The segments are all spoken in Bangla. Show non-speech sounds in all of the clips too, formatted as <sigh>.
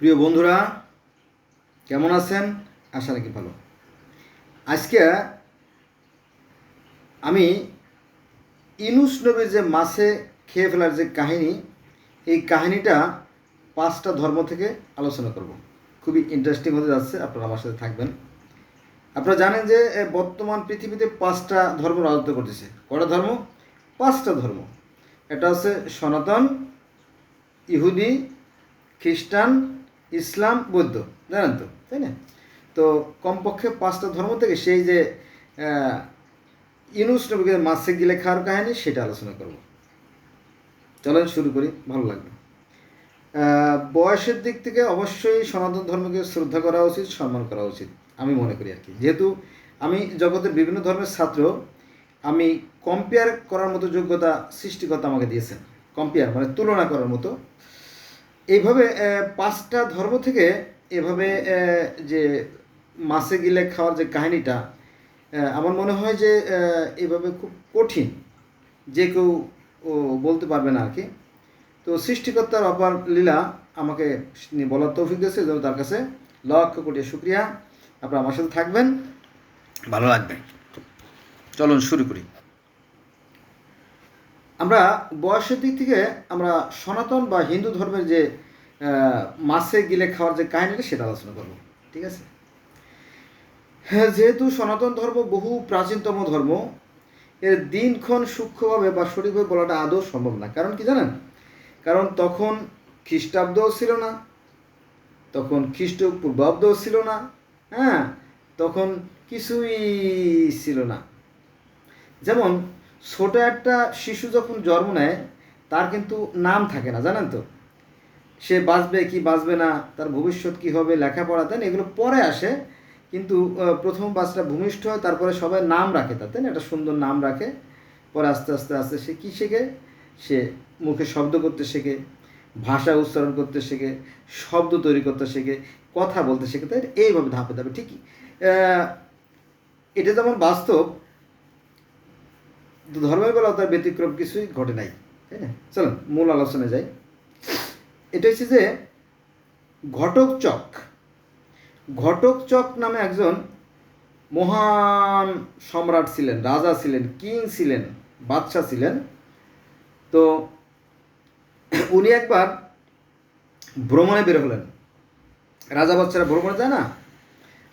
প্রিয় বন্ধুরা, কেমন আছেন? আশা রাখি ভালো। আজকে আমি ইনুস নবীর যে মাছে খেয়ে ফেলার যে কাহিনী, এই কাহিনীটা পাঁচটা ধর্ম থেকে আলোচনা করব। খুবই ইন্টারেস্টিং হতে যাচ্ছে, আপনারা আমার সাথে থাকবেন। আপনারা জানেন যে বর্তমান পৃথিবীতে পাঁচটা ধর্ম রাজত্ব করতেছে। কটা ধর্ম? পাঁচটা ধর্ম। এটা হচ্ছে সনাতন, ইহুদি, খ্রিস্টান ইসলাম বৌদ্ধ, জানেন তো? তাই না? তো কমপক্ষে পাঁচটা ধর্ম থেকে সেই যে ইউনুস নবীকে মাসে গিলে খাওয়ার কাহিনী, সেটা আলোচনা করব। চলেন শুরু করি, ভালো লাগবে বয়সের দিক থেকে অবশ্যই সনাতন ধর্মকে শ্রদ্ধা করা উচিত, সম্মান করা উচিত, আমি মনে করি আর কি। যেহেতু আমি জগতের বিভিন্ন ধর্মের ছাত্র, আমি কম্পেয়ার করার মতো যোগ্যতা সৃষ্টিকর্তা আমাকে দিয়েছেন। কম্পেয়ার মানে তুলনা করার মতো এইভাবে পাঁচটা ধর্ম থেকে এভাবে যে মাছে গিলে খাওয়ার যে কাহিনীটা আমার মনে হয় যে এভাবে খুব কঠিন। যে কেউ বলতে পারবে না আর কি তো সৃষ্টিকর্তার অপার লীলা আমাকে বলার তৌফিক দিয়েছে, যেন তার কাছে লক্ষ কোটি শুক্রিয়া। আপনারা আমার সাথে থাকবেন। ভালো লাগবে। চলুন, শুরু করি। আমরা বয়সের দিক থেকে আমরা সনাতন বা হিন্দু ধর্মের যে মাছে গিলে খাওয়ার যে কাহিনীটা সেটা আলোচনা করব, ঠিক আছে? হ্যাঁ যেহেতু সনাতন ধর্ম বহু প্রাচীনতম ধর্ম, এর দিনক্ষণ সূক্ষ্মভাবে বা সঠিকভাবে বলাটা আদৌ সম্ভব না। কারণ কি জানেন? কারণ তখন খ্রিস্টাব্দও ছিল না, তখন খ্রিস্টপূর্বাব্দও ছিল না হ্যাঁ তখন কিছুই ছিল না। যেমন ছোট একটা শিশু যখন জন্ম নেয়, তার কিন্তু নাম থাকে না, জানেন তো? সে বাঁচবে কি বাঁচবে না, তার ভবিষ্যৎ কি হবে, লেখাপড়া, তাই না? এগুলো পরে আসে, কিন্তু প্রথম বাচ্চাটা ভূমিষ্ঠ হয়, তারপরে সবাই নাম রাখে না? একটা সুন্দর নাম রাখে, পরে আস্তে আস্তে আস্তে সে কী শেখে? সে মুখে শব্দ করতে শেখে, ভাষা উচ্চারণ করতে শেখে, শব্দ তৈরি করতে শেখে, কথা বলতে শেখে, তাই এইভাবে ধাপে ধাপে, ঠিকই। এটা যেমন বাস্তব ধর্মের বেলা তার ব্যতিক্রম কিছুই ঘটে নাই, তাই না? চলুন, মূল আলোচনায় যাই। এটা হচ্ছে যে ঘটক চক ঘটক চক নামে একজন মহান সম্রাট ছিলেন, রাজা ছিলেন, কিং ছিলেন, বাদশাহ ছিলেন। তো উনি একবার ভ্রমণে বের হলেন। রাজা বাচ্চারা ভ্রমণে যায় না?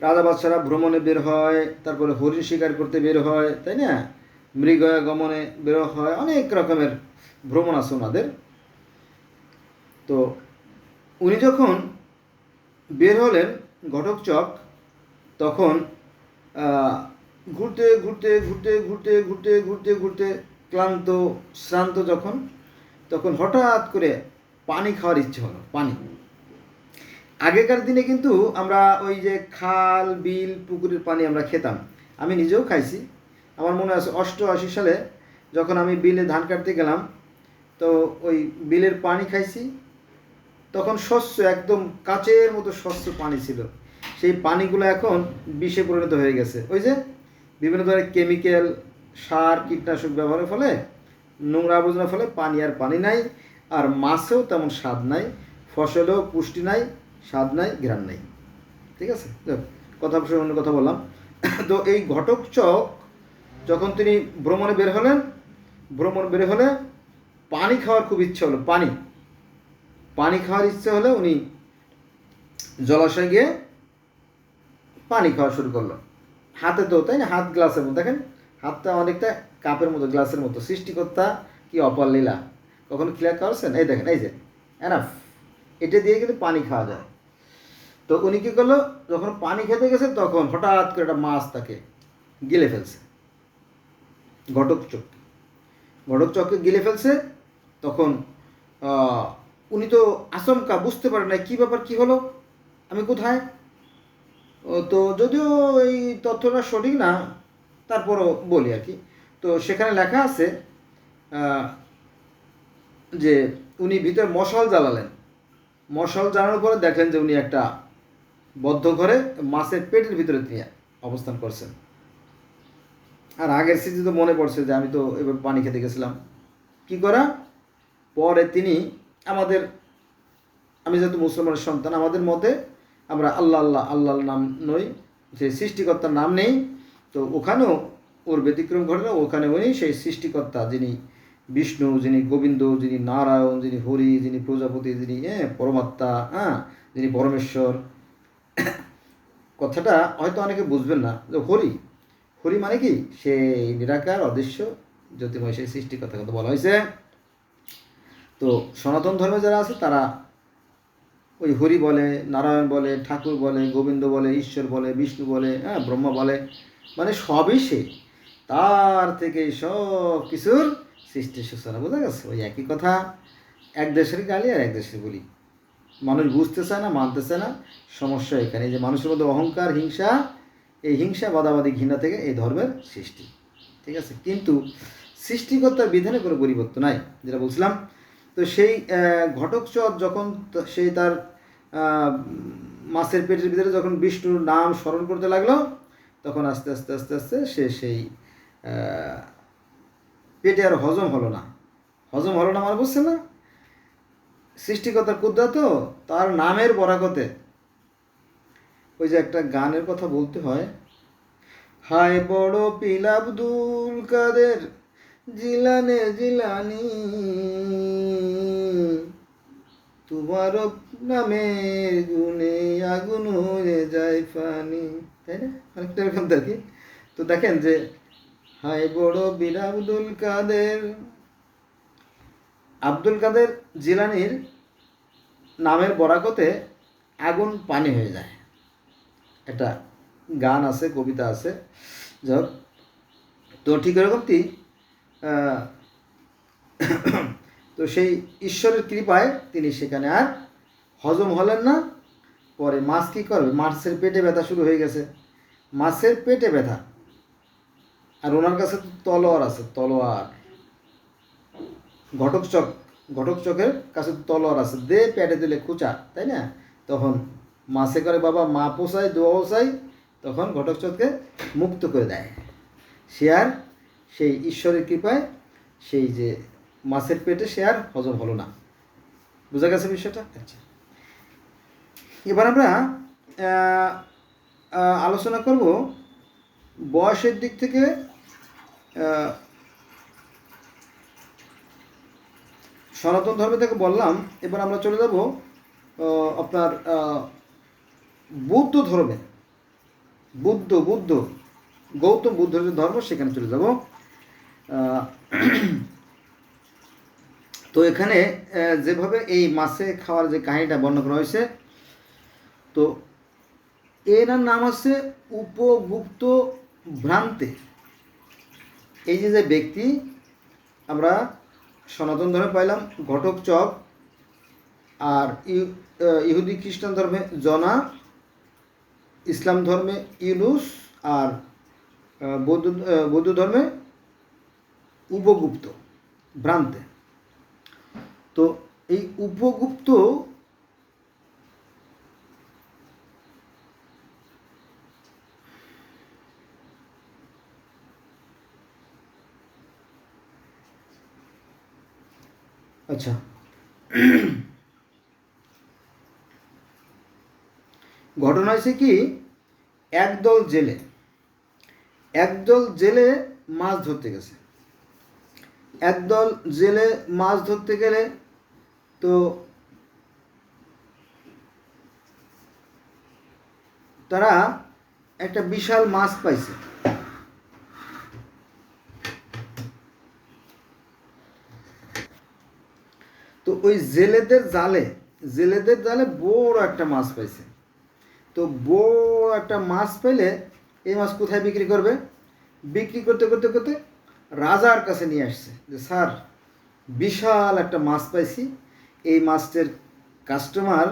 রাজা বাচ্চারা ভ্রমণে বের হয়, তারপরে হরিণ শিকার করতে বের হয়, তাই না? মৃগয়া গমনে বের হয়, অনেক রকমের ভ্রমণ আছে ওনাদের। তো উনি যখন বের হলেন ঘটক চক, তখন ঘুরতে ঘুরতে ঘুরতে ঘুরতে ঘুরতে ঘুরতে ঘুরতে ক্লান্ত, শ্রান্ত যখন, তখন হঠাৎ করে পানি খাওয়ার ইচ্ছে হলো, পানি। আগেকার দিনে কিন্তু আমরা ওই যে খাল, বিল, পুকুরের পানি আমরা খেতাম। আমি নিজেও খাইছি। আমার মনে আছে অষ্টআশি সালে যখন আমি বিলে ধান কাটতে গেলাম, তো ওই বিলের পানি খাইছি, তখন স্বচ্ছ একদম কাচের মতো স্বচ্ছ পানি ছিল। সেই পানিগুলো এখন বিষে পরিণত হয়ে গেছে। ওই যে বিভিন্ন ধরনের কেমিক্যাল, সার, কীটনাশক ব্যবহারের ফলে, নোংরা আবর্জনার ফলে পানি আর পানি নাই, আর মাছেও তেমন স্বাদ নাই, ফসলেও পুষ্টি নাই, স্বাদ নাই, ঘ্রাণ নাই। ঠিক আছে? কথা অন্য কথা বললাম। <coughs> তো এই ঘটক চক যখন তিনি ভ্রমণে বের হলেন, ভ্রমণ বের হলে পানি খাওয়ার খুব ইচ্ছে হলো, পানি। পানি খাওয়ার ইচ্ছে হলে উনি জলাশয়ে গিয়ে পানি খাওয়া শুরু করল হাতে তো, তাই না? হাত গ্লাসের মতো। দেখেন, হাতটা অনেকটা কাপের মতো, গ্লাসের মতো। সৃষ্টিকর্তা কি অপার লীলা। কখনো ক্লিয়ার করছেন? এই দেখেন, এই যে এনাফ এটা দিয়ে কিন্তু পানি খাওয়া যায়। তো উনি কী করল? যখন পানি খেতে গেছে, তখন হঠাৎ করে একটা মাছ তাকে গিলে ফেলছে। ঘটক চোখ ঘটক চককে গিলে ফেলছে, তখন উনি তো আচমকা বুঝতে পারেন না কী ব্যাপার, কী হলো, আমি কোথায়? তো যদিও এই তথ্যটা সঠিক না, তারপরও বলি আর কি। তো সেখানে লেখা আছে যে উনি ভিতরে মশাল জ্বালালেন। মশাল জ্বালানোর পরে দেখলেন যে উনি একটা বদ্ধ ঘরে মাছের পেটের ভিতরে তিনি অবস্থান করছেন। আর আগের স্মৃতি তো মনে পড়ছে যে আমি তো এবার পানি খেতে গেছিলাম। কি করা? পরে তিনি আমাদের, আমি যেহেতু মুসলমানের সন্তান, আমাদের মতে আমরা আল্লাহ আল্লাহ, আল্লাহর নাম নই, যে সৃষ্টিকর্তার নাম নেই, তো ওখানেও ওর ব্যতিক্রম ঘটে না, ওখানে উনি সেই সৃষ্টিকর্তা যিনি বিষ্ণু, যিনি গোবিন্দ, যিনি নারায়ণ, যিনি হরি, যিনি প্রজাপতি, যিনি হ্যাঁ পরমাত্মা হ্যাঁ যিনি পরমেশ্বর। কথাটা হয়তো অনেকে বুঝবেন না যে হরি। হরি মানে কি? সেই নিরাকার, অদৃশ্য জ্যোতিময় সেই সৃষ্টিকর্তার কথা কথা বলা হয়েছে। তো সনাতন ধর্মে যারা আছে, তারা ওই হরি বলে, নারায়ণ বলে, ঠাকুর বলে, গোবিন্দ বলে, ঈশ্বর বলে, বিষ্ণু বলে হ্যাঁ ব্রহ্মা বলে মানে সবই সে। তার থেকে সব কিছুর সৃষ্টির সূচনা বোঝা গেছে। ওই একই কথা। এক দেশের গালি আর এক দেশের বলি। মানুষ বুঝতে চায় না, মানতে চায় না। সমস্যা এখানে যে মানুষের মধ্যে অহংকার, হিংসা এই হিংসা, বাদাবাদি, ঘৃণা থেকে এই ধর্মের সৃষ্টি। ঠিক আছে? কিন্তু সৃষ্টিকর্তার বিধানে কোনো পরিবর্তন নাই, যেটা বলছিলাম। তো সেই ঘটকচর যখন সেই তার মাছের পেটের ভিতরে যখন বিষ্ণুর নাম স্মরণ করতে লাগল, তখন আস্তে আস্তে আস্তে আস্তে সে সেই পেটে আর হজম হলো না। হজম হলো না মানে বুঝছে না? সৃষ্টিকর্তার কুদ্রা তো তার নামের বরাকতে ওই যে একটা গানের কথা বলতে হয়। হায় বড় পিল আব্দুল কাদের, জিলানে জিলানি। তোমার নামের গুনে আগুন হয়ে যায় পানি তাই না? অনেকটা এরকম দেখি তো দেখেন যে, হায় বড় বীর আব্দুল কাদের আব্দুল কাদের জিলানির নামের বরাকতে আগুন পানি হয়ে যায়। একটা গান আছে, কবিতা আছে। যাই তো ঠিক এরকমটি <coughs> তো সেই ঈশ্বরের কৃপায় তিনি সেখানে আর হজম হলেন না। পরে মাছ কী করবে মাছের পেটে ব্যথা শুরু হয়ে গেছে। মাছের পেটে ব্যথা। আর ওনার কাছে তলোয়ার আছে, তলোয়ার। ঘটক চক ঘটক চকের কাছে তলোয়ার আছে। দে পেটে দিলে খুচা তাই না? তখন মাসে করে বাবা মা পোষায় দোয়া পোষায় তখন ঘটক চককে মুক্ত করে দেয়। সে আর সেই ঈশ্বরের কৃপায় সেই যে মাছের পেটে সে আর হজম হলো না। বোঝা গেছে বিষয়টা? আচ্ছা। এবার আমরা আলোচনা করব বয়সের দিক থেকে সনাতন ধর্মে থেকে বললাম। এবার আমরা চলে যাব আপনার বৌদ্ধ ধর্মে। বুদ্ধ বুদ্ধ, গৌতম বুদ্ধের যে ধর্ম, সেখানে চলে যাব। তো এখানে যেভাবে এই মাছে খাওয়ার যে কাহিনীটা বর্ণনা করা হয়েছে, তো এনার নাম আছে উপগুপ্ত ভ্রান্তে। এই যে যে ব্যক্তি, আমরা সনাতন ধর্মে পাইলাম, ঘটক চক, আর ইহুদি খ্রিস্টান ধর্মে জনা ইসলাম ধর্মে ইউনুস আর বৌদ্ধ বৌদ্ধ ধর্মে উপগুপ্ত ভ্রান্তে। তো এই উপগুপ্ত আচ্ছা। ঘটনা হয়েছে কি? একদল জেলে একদল জেলে মাছ ধরতে গেছে। একদল জেলে মাছ ধরতে গেলে তো তারা একটা বিশাল মাছ পাইছে। তো ওই জেলেদের জালে জেলেদের জালে বড় একটা মাছ পাইছে। তো বড় একটা মাছ পেলে এই মাছ কোথায় বিক্রি করবে? বিক্রি করতে করতে করতে রাজার কাছে নিয়ে আসছে যে, স্যার, বিশাল একটা মাছ পাইছি। এই মাছটার কাস্টমার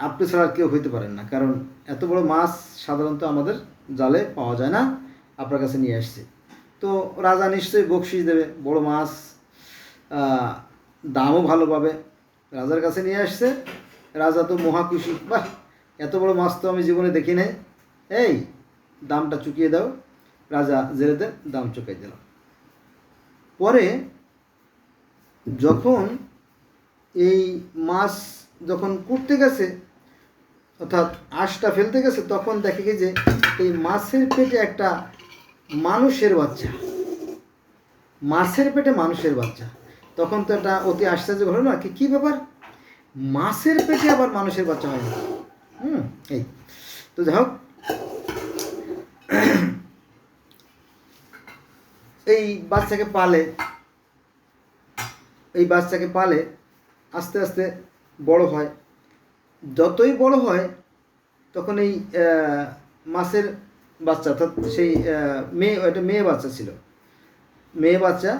আপনি ছাড়া কেউ হইতে পারেন না। কারণ এত বড় মাছ সাধারণত আমাদের জালে পাওয়া যায় না। আপনার কাছে নিয়ে আসছে। তো রাজা নিশ্চয়ই বকশিস দেবে। বড় মাছ দামও ভালো পাবে। রাজার কাছে নিয়ে আসছে। রাজা তো মহা খুশি। বাহ! এত বড় মাছ তো আমি জীবনে দেখি নাই। এই, দামটা চুকিয়ে দাও। রাজা জেলেদের দাম চুকিয়ে দিল। পরে যখন এই মাছ যখন কুটতে গেছে, অর্থাৎ আঁশটা ফেলতে গেছে, তখন দেখে কি যে এই মাছের পেটে একটা মানুষের বাচ্চা। মাছের পেটে মানুষের বাচ্চা। তখন তো এটা অতি আশ্চর্য ঘটনা। কি, কী ব্যাপার? মাছের পেটে আবার মানুষের বাচ্চা হয় না। হুম এই। তো যাই হোক। এই বাচ্চাকে পালে, এই বাচ্চাকে পালে আস্তে আস্তে বড় হয়। যতই বড় হয়, তখন এই মাছের বাচ্চা, অর্থাৎ সেই মেয়ে একটা মেয়ে বাচ্চা ছিল। মেয়ে বাচ্চা,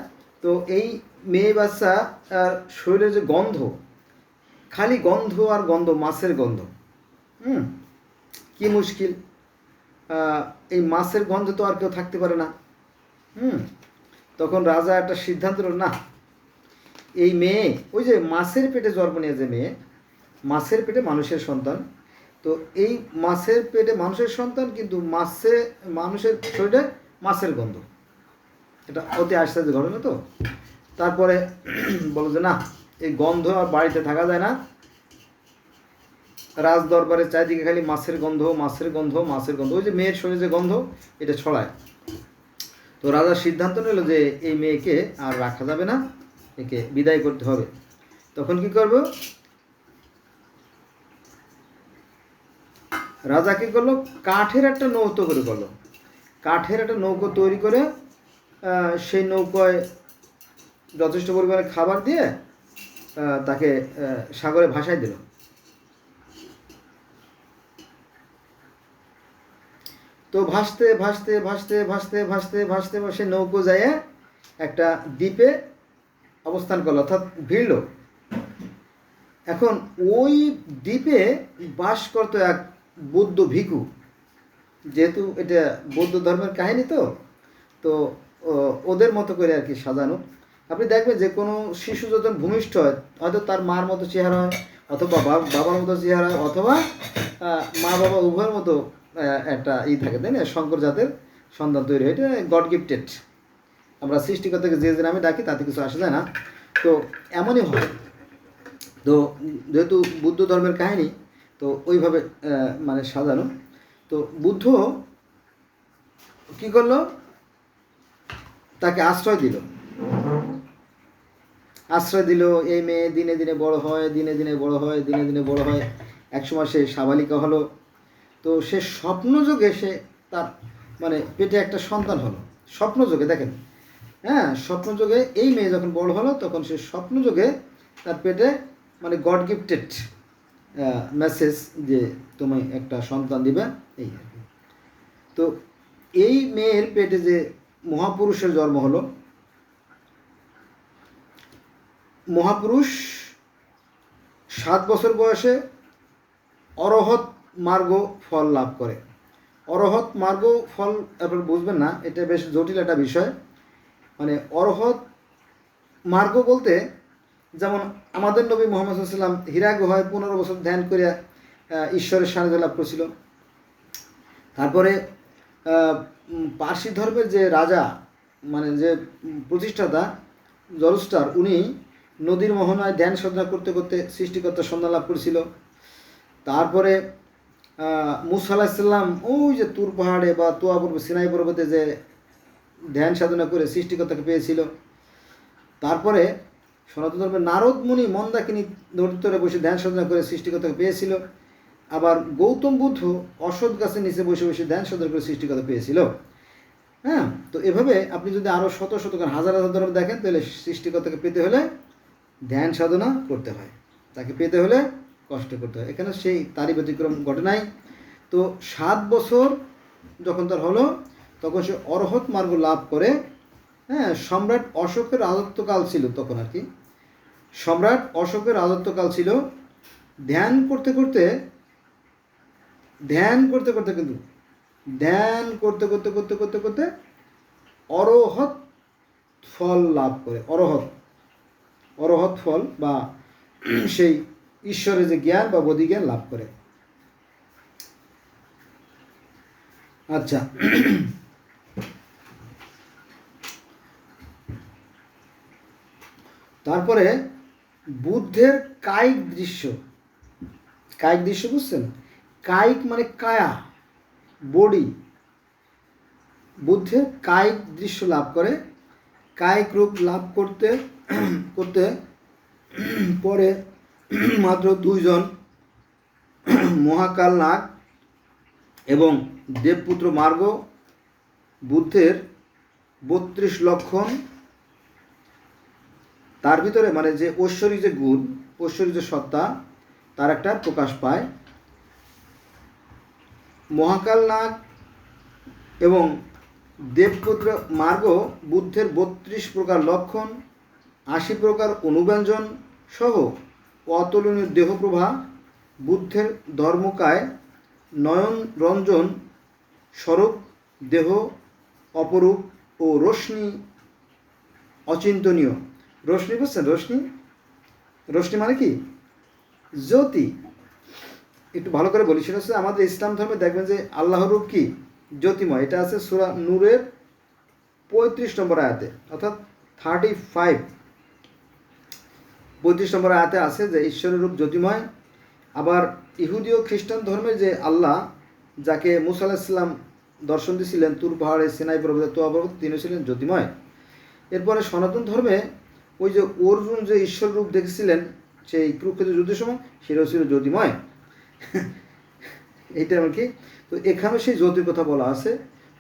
তো এই মেয়ে বাচ্চা শরীরের যে গন্ধ, খালি গন্ধ আর গন্ধ, মাছের গন্ধ হুম। কি মুশকিল। এই মাছের গন্ধে তো আর কেউ থাকতে পারে না। হুম। তখন রাজা একটা সিদ্ধান্ত না, এই মেয়ে, ওই যে মাছের পেটে জন্ম নিয়ে যে মেয়ে, মাছের পেটে মানুষের সন্তান। তো এই মাছের পেটে মানুষের সন্তান কিন্তু মাছে, মানুষের শরীরে মাছের গন্ধ। এটা অতি আশ্চর্য ঘটনা তো। তারপরে বলো যে, না, এই গন্ধ আর বাড়িতে থাকা যায় না। রাজ দরবারে চারিদিকে খালি মাছের গন্ধ মাছের গন্ধ মাছের গন্ধ। ওই যে মেয়ের শরীরে যে গন্ধ, এটা ছড়ায়। তো রাজা সিদ্ধান্ত নিল যে এই মেয়েকে আর রাখা যাবে না, একে বিদায় করতে হবে। তখন কি করব? রাজা কি করল? কাঠের একটা নৌকো করে করল। কাঠের একটা নৌকো তৈরি করে সেই নৌকায় যথেষ্ট পরিমাণে খাবার দিয়ে তাকে সাগরে ভাসায় দিল। তো ভাসতে ভাসতে ভাসতে ভাসতে ভাসতে ভাসতে ভাসে নৌকো যায় একটা দ্বীপে অবস্থান করল, অর্থাৎ ভিড়ল। এখন ওই দ্বীপে বাস করতো এক বৌদ্ধ ভিক্ষু। যেহেতু এটা বৌদ্ধ ধর্মের কাহিনী তো তো ওদের মতো করে আর কি সাজানো। আপনি দেখবেন যে কোনো শিশু যখন ভূমিষ্ঠ হয়, হয়তো তার মার মতো চেহারা হয়, অথবা বাবার মতো চেহারা হয়, অথবা মা বাবা উভয়ের মতো একটা ই থাকে, তাই না? শঙ্কর জাতের সন্তান তৈরি হয়। এটা গড গিফটেড আমরা সৃষ্টিকর্তাকে যে যে নামে ডাকি, তাতে কিছু আসে যায় না। তো এমনই হয়। তো যেহেতু বুদ্ধ ধর্মের কাহিনী, তো ওইভাবে মানে সাজানো। তো বুদ্ধ কি করল? তাকে আশ্রয় দিল। আশ্রয় দিল, এই মেয়ে দিনে দিনে বড় হয়, দিনে দিনে বড় হয়, দিনে দিনে বড় হয়। একসময় সে সাবালিকা হলো তো সে স্বপ্নযোগে সে তার মানে পেটে একটা সন্তান হলো। স্বপ্নযোগে, দেখেন। হ্যাঁ স্বপ্নযোগে এই মেয়ে যখন বড় হলো, তখন সে স্বপ্নযোগে তার পেটে মানে গড গিফটেড মেসেজ যে তুমি একটা সন্তান দিবে, এই আর কি। তো এই মেয়ের পেটে যে মহাপুরুষের জন্ম হলো, মহাপুরুষ সাত বছর বয়সে অরহৎ মার্গ ফল লাভ করে। অরহৎ মার্গ ফল আপনার বুঝবেন না, এটা বেশ জটিল একটা বিষয়। মানে অরহৎ মার্গ বলতে, যেমন আমাদের নবী মোহাম্মদ সাল্লাম হীরা গুহায় পনেরো বছর ধ্যান করিয়া ঈশ্বরের সান্নিধ্য লাভ করেছিল। তারপরে পার্সি ধর্মের যে রাজা মানে যে প্রতিষ্ঠাতা, জলস্টার, উনি নদীর মোহনায় ধ্যান সাধনা করতে করতে সৃষ্টিকর্তার সন্ধান লাভ করেছিল। তারপরে মুসা ওই যে তুর পাহাড়ে বা তোয়া পর্ব সিনাই পর্বতে যে ধ্যান সাধনা করে সৃষ্টিকর্তাকে পেয়েছিল। তারপরে সনাতন ধর্মের নারদ মুনি মন্দাকিনী তরে বসে ধ্যান সাধনা করে সৃষ্টিকর্তাকে পেয়েছিল। আবার গৌতম বুদ্ধ অসৎ গাছের নিচে বসে বসে ধ্যান সাধনা করে সৃষ্টিকর্তা পেয়েছিল। হ্যাঁ তো এভাবে আপনি যদি আরও শত শত হাজার হাজার ধর্ম দেখেন, তাহলে সৃষ্টিকর্তাকে পেতে হলে ধ্যান সাধনা করতে হয়। তাকে পেতে হলে কষ্ট করতে হয়। এখানে সেই তারই ব্যতিক্রম ঘটে নাই। তো সাত বছর যখন তার হলো, তখন সে অরহৎ মার্গ লাভ করে হ্যাঁ সম্রাট অশোকের রাজত্বকাল ছিল তখন আর কি। সম্রাট অশোকের রাজত্বকাল ছিল। ধ্যান করতে করতে, ধ্যান করতে করতে কিন্তু, ধ্যান করতে করতে করতে করতে করতে অরহৎ ফল লাভ করে। অরহৎ অরহৎ ফল বা সেই ঈশ্বরের যে জ্ঞান বা বোধি জ্ঞান লাভ করে। আচ্ছা। তারপরে বুদ্ধের কায়িক দৃশ্য। কায়িক দৃশ্য বুঝছেন? কায়িক মানে কায়া, বডি। বুদ্ধের কায়িক দৃশ্য লাভ করে। কায়িক রূপ লাভ করতে করতে, পরে <clears throat> মাত্র দুইজন মহাকাল নাগ এবং দেবপুত্র মার্গ বুদ্ধের বত্রিশ লক্ষণ। তার ভিতরে মানে যে ঐশ্বরী যে গুণ ঐশ্বরী যে সত্তা, তার একটা প্রকাশ পায়। মহাকাল নাগ এবং দেবপুত্র মার্গ বুদ্ধের বত্রিশ প্রকার লক্ষণ, আশি প্রকার অনুব্যঞ্জন সহ অতুলনীয় দেহপ্রভা, বুদ্ধের ধর্মকায় নয়ন রঞ্জন, স্বরূপ দেহ অপরূপ ও রশ্মি অচিন্তনীয়। রশ্মি বুঝছেন? রশ্মি? রশ্মি মানে কি? জ্যোতি। একটু ভালো করে বলি, সেটা হচ্ছে আমাদের ইসলাম ধর্মে দেখবেন যে আল্লাহর রূপ কি? জ্যোতিময়। এটা আছে সুরা নূরের পঁয়ত্রিশ নম্বর আয়াতে, অর্থাৎ থার্টি ফাইভ পঁয়ত্রিশ নম্বর আয়াতে আছে যে ঈশ্বরের রূপ জ্যোতিময়। আবার ইহুদি ও খ্রিস্টান ধর্মের যে আল্লাহ, যাকে মুসা আলাহিসাল্লাম দর্শন দিয়েছিলেন তুর পাহাড়ে সিনাই পর্বতে তো পর্বত, তিনি ছিলেন জ্যোতিময়। এরপরে সনাতন ধর্মে ওই যে অর্জুন যে ঈশ্বর রূপ দেখেছিলেন, সেই কুরুক্ষেত্র যুদ্ধের সময়, সেটাও ছিল জ্যোতিময়। এইটা আর কি। তো এখানেও সেই জ্যোতির কথা বলা আছে।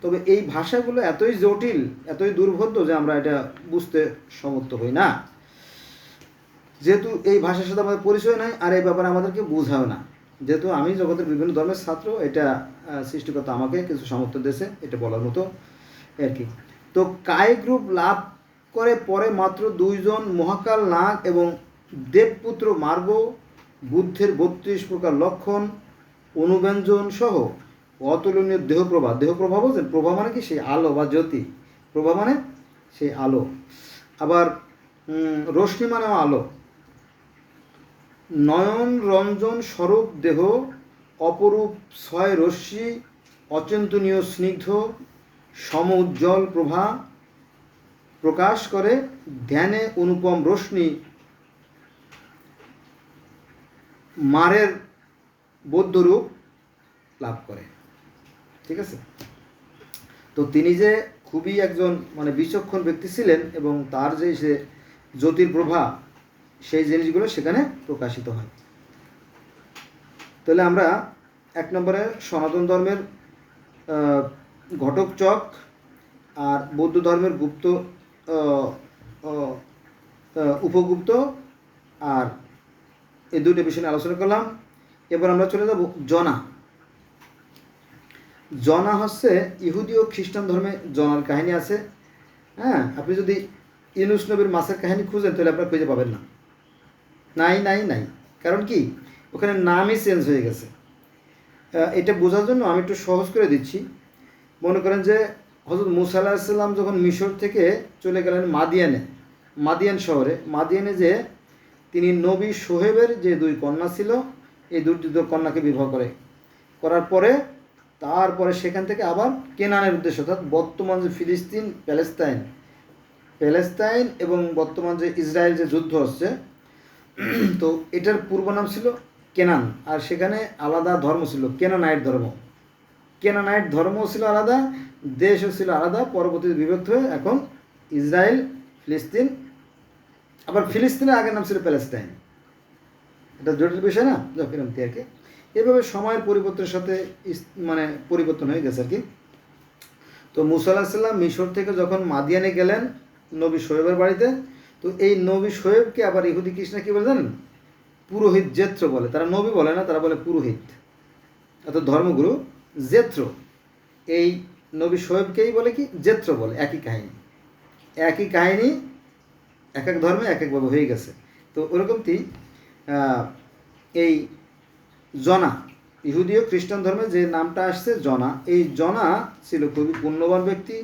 তবে এই ভাষাগুলো এতই জটিল, এতই দুর্বোধ্য যে আমরা এটা বুঝতে সমর্থ হই না। যেহেতু এই ভাষার সাথে আমাদের পরিচয় নাই, আর এই ব্যাপারে আমাদেরকে বোঝাও না। যেহেতু আমি জগতের বিভিন্ন ধর্মের ছাত্র, এটা সৃষ্টিকর্তা আমাকে কিছু সামর্থ্য দিয়েছে, এটা বলার মতো আর কি। তো কায়িক রূপ লাভ করে পরে মাত্র দুইজন মহাকাল নাগ এবং দেবপুত্র মার্গ, বুদ্ধের বত্রিশ প্রকার লক্ষণ, অনুব্যঞ্জন সহ অতুলনীয় দেহপ্রভা দেহপ্রভা বলছেন প্রভা মানে কি? সেই আলো বা জ্যোতি। প্রভা মানে সেই আলো। আবার রশ্মি মানেও আলো। নয়ন, রঞ্জন, স্বরূপ, দেহ, অপরূপ, ছয় রশ্মি, অচিন্তনীয় স্নিগ্ধ, সম উজ্জ্বল প্রভা প্রকাশ করে ধ্যানে অনুপম রশ্মি। মারের বৌদ্ধরূপ লাভ করে। ঠিক আছে? তো তিনি যে খুবই একজন মানে বিচক্ষণ ব্যক্তি ছিলেন এবং তার যে সে জ্যোতির প্রভা সেই জিনিসগুলো সেখানে প্রকাশিত হয়। তাহলে আমরা এক নম্বরে সনাতন ধর্মের ঘটক চক আর বৌদ্ধ ধর্মের গুপ্ত উপগুপ্ত আর এই দুটো বিষয় নিয়ে আলোচনা করলাম। এবার আমরা চলে যাব জনা। জনা হচ্ছে ইহুদি ও খ্রিস্টান ধর্মে জনার কাহিনী আছে। হ্যাঁ আপনি যদি ইউনুস নবীর মাছের কাহিনী খুঁজেন তাহলে আপনারা খুঁজে পাবেন না। নাই নাই নাই। কারণ কি? ওখানে নামই চেঞ্জ হয়ে গেছে। এটা বোঝার জন্য আমি একটু সহজ করে দিচ্ছি। মনে করেন যে হজরত মুসা আলাহিসাল্লাম যখন মিশর থেকে চলে গেলেন মাদিয়ানে, মাদিয়ান শহরে, মাদিয়ানে যে তিনি নবী সোহেবের যে দুই কন্যা ছিল, এই দুটি দুটো কন্যাকে বিবাহ করে। করার পরে, তারপরে সেখান থেকে আবার কেনানের উদ্দেশ্য, অর্থাৎ বর্তমান যে ফিলিস্তিন, প্যালেস্তাইন প্যালেস্তাইন এবং বর্তমান যে ইসরায়েল যে যুদ্ধ হচ্ছে তো এটার পূর্ব নাম ছিল কেনান, আর সেখানে আলাদা ধর্ম ছিল কেনানাইট ধর্ম। কেনানাইট ধর্মও ছিল আলাদা, দেশও ছিল আলাদা, পরবর্তীতে বিভক্ত হয়ে এখন ইসরায়েল, ফিলিস্তিন, আবার ফিলিস্তিনের আগের নাম ছিল প্যালেস্টাইন। এটা জটিল বিষয় না? যখন আর কি। এভাবে সময়ের পরিবর্তনের সাথে মানে পরিবর্তন হয়ে গেছে আর কি। তো মুসা আলাহিসাল্লাম মিশর থেকে যখন মাদিয়ানে গেলেন নবী শোয়েবের বাড়িতে তো এই নবী শোয়েবকে আবার ইহুদি কৃষ্ণা কী বলে জানেন? পুরোহিত জেত্র বলে। তারা নবী বলে না, তারা বলে পুরোহিত। অর্থাৎ ধর্মগুরু জেত্র। এই নবী শোয়েবকেই বলে কি? জেত্র বলে, একই কাহিনী। একই কাহিনী এক এক ধর্মে এক একভাবে হয়ে গেছে। তো ওরকমটি এই জনা, ইহুদীয় খ্রিস্টান ধর্মে যে নামটা আসছে জনা, এই জনা ছিল খুবই পুণ্যবান ব্যক্তি,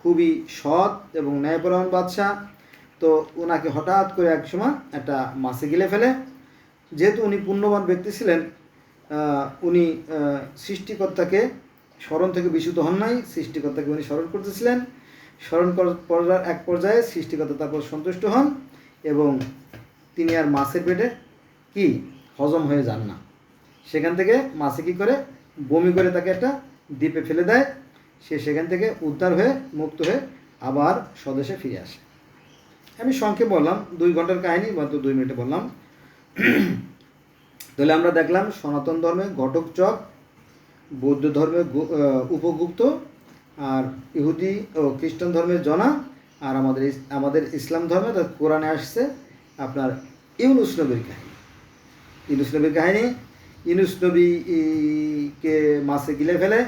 খুবই সৎ এবং ন্যায়পরায়ণ বাদশাহ। তো ওনাকে হঠাৎ করে এক সময় একটা মাছে গিলে ফেলে। যেহেতু উনি পুণ্যবান ব্যক্তি ছিলেন উনি সৃষ্টিকর্তাকে স্মরণ থেকে বিশুদ্ধ হন নাই, সৃষ্টিকর্তাকে উনি স্মরণ করতেছিলেন। স্মরণ করার এক পর্যায়ে সৃষ্টিকর্তা তারপর সন্তুষ্ট হন এবং তিনি আর মাছের পেটে কি? হজম হয়ে যান না। সেখান থেকে মাছে কী করে? বমি করে তাকে একটা দ্বীপে ফেলে দেয়। সে সেখান থেকে উদ্ধার হয়ে, মুক্ত হয়ে আবার স্বদেশে ফিরে আসে। আমি সংক্ষেপ বললাম, দুই ঘণ্টার কাহিনী, মাত্র দুই মিনিটে বললাম। তাহলে আমরা দেখলাম সনাতন ধর্মে ঘটক চক, বৌদ্ধ ধর্মে উপগুপ্ত, আর ইহুদি ও খ্রিস্টান ধর্মের জনা, আর আমাদের আমাদের ইসলাম ধর্মে অর্থাৎ কোরআনে আসছে আপনার ইউনুস নবীর কাহিনী। ইউনুস নবীর কাহিনী, ইউনুস নবী ই- কে মাছে গিলে ফেলে,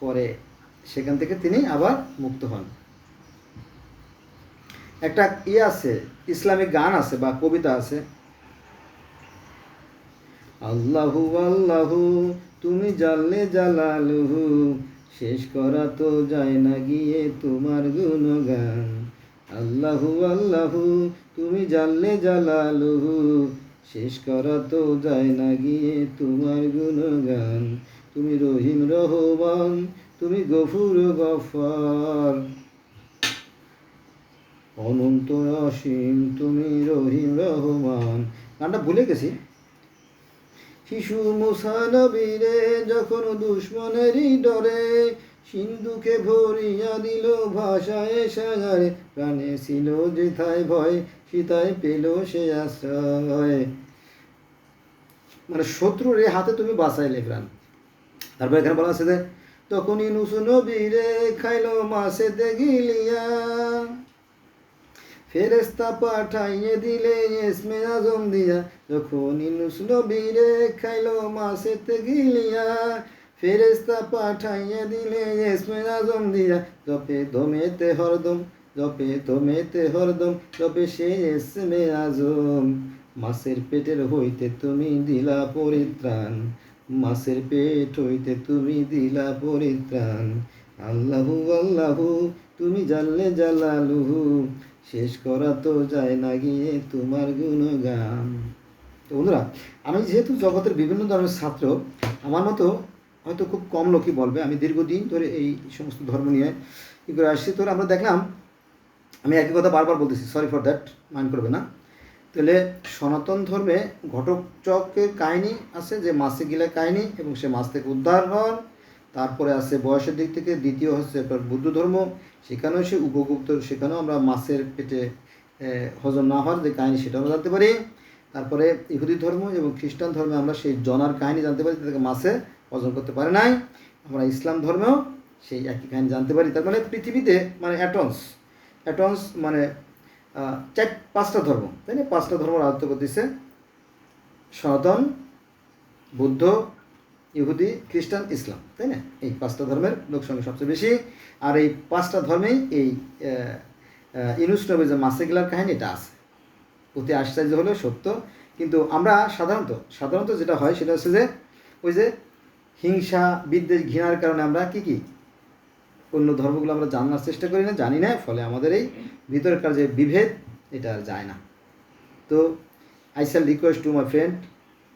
পরে সেখান থেকে তিনি আবার মুক্ত হন। একটা ইয়ে আছে, ইসলামিক গান আছে বা কবিতা আছে। আল্লাহু আল্লাহু, তুমি জানলে জালালুহু, শেষ করা তো যায় না গিয়ে তোমার গুণগান। আল্লাহু আল্লাহু, তুমি জানলে জালালুহু, শেষ করা তো যায় না গিয়ে তোমার গুণগান। তুমি রহিম রহমান, তুমি গফুর গফার। অনন্ত অসীম তুমি রহিম রহমান। গানটা ভুলে গেছি। শিশু মুসানবীরে যখন দুশ্মনেরই ডরে, সিন্ধুকে ভরিয়া দিল ভাষায় সাগারে। প্রাণে ছিল যেথায় ভয় সীতায় পেল সে আশ্রয়। মানে শত্রুর হাতে তুমি বাঁচাইলে প্রাণ। তারপর এখানে বলা আছে যে, তখনই নুসু নবীরে খাইলো মাসেতে গিলিয়া। ফেরেস্তা পাঠাইয়ে দিলে এসমে আজম দিয়া যখন ইনুস নবীরে খাইলো মাসেতে গিলিয়া ফেরেস্তা পাঠাইয়ে দিলে এসমে আজম দিয়া জপে ধমেতে হরদম জপে দমেতে হরদম জপে সে এসমে আজম। মাসের পেটের হইতে তুমি দিলা পরিত্রাণ মাসের পেট হইতে তুমি দিলা পরিত্রাণ। আল্লাহু আল্লাহু, তুমি জানলে জালালুহু শেষ করা তো যায় না গিয়ে তোমার গুণগান। তো বন্ধুরা, আমি যেহেতু জগতের বিভিন্ন ধরনের ছাত্র, আমার মতো হয়তো খুব কম লোকই বলবে। আমি দীর্ঘদিন ধরে এই সমস্ত ধর্ম নিয়ে ই করে আসছি। তো আমরা দেখলাম, আমি একই কথা বারবার বলতেছি সরি ফর দ্যাট মাইন্ড করবে না। তাহলে সনাতন ধর্মে ঘটক চকের কাহিনী আছে, যে মাছে গিলে কাহিনী এবং সে মাছ থেকে উদ্ধার হন। তারপরে আছে, বয়সের দিক থেকে দ্বিতীয় হচ্ছে আপনার বুদ্ধ ধর্ম। সেখানেও সে উপগুপ্ত সেখানেও আমরা মাছের পেটে হজম না হওয়ার যে কাহিনী সেটা আমরা জানতে পারি। তারপরে ইহুদি ধর্ম এবং খ্রিস্টান ধর্মে আমরা সেই জনার কাহিনী জানতে পারি, তাদেরকে মাছে হজম করতে পারে নাই। আমরা ইসলাম ধর্মেও সেই একই কাহিনী জানতে পারি। তার মানে পৃথিবীতে মানে অ্যাটমস অ্যাটমস মানে চার, পাঁচটা ধর্ম, তাই না? পাঁচটা ধর্ম রাজত্ব করতেছে সনাতন, বুদ্ধ ইহুদি, খ্রিস্টান, ইসলাম, তাই না? এই পাঁচটা ধর্মের লোক সংখ্যা সবচেয়ে বেশি। আর এই পাঁচটা ধর্মেই এই ইনুস নবীর যে মাসেগিলার কাহিনী, এটা আছে। অতি আশ্চর্য হলেও সত্য। কিন্তু আমরা সাধারণত সাধারণত যেটা হয়, সেটা হচ্ছে যে, ওই যে হিংসা, বিদ্বেষ, ঘৃণার কারণে আমরা কি কি? অন্য ধর্মগুলো আমরা জানার চেষ্টা করি না, জানি না, ফলে আমাদের এই ভিতরকার যে বিভেদ, এটা আর যায় না। তো I shall request to my friend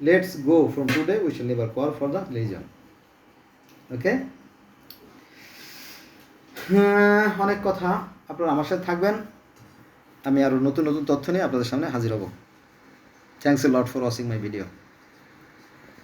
let's go. From today, we shall never call for the legion. Okay? অনেক কথা আপনারা আমার সাথে থাকবেন আমি আরও নতুন নতুন তথ্য নিয়ে আপনাদের সামনে হাজির হব thanks a lot for watching my video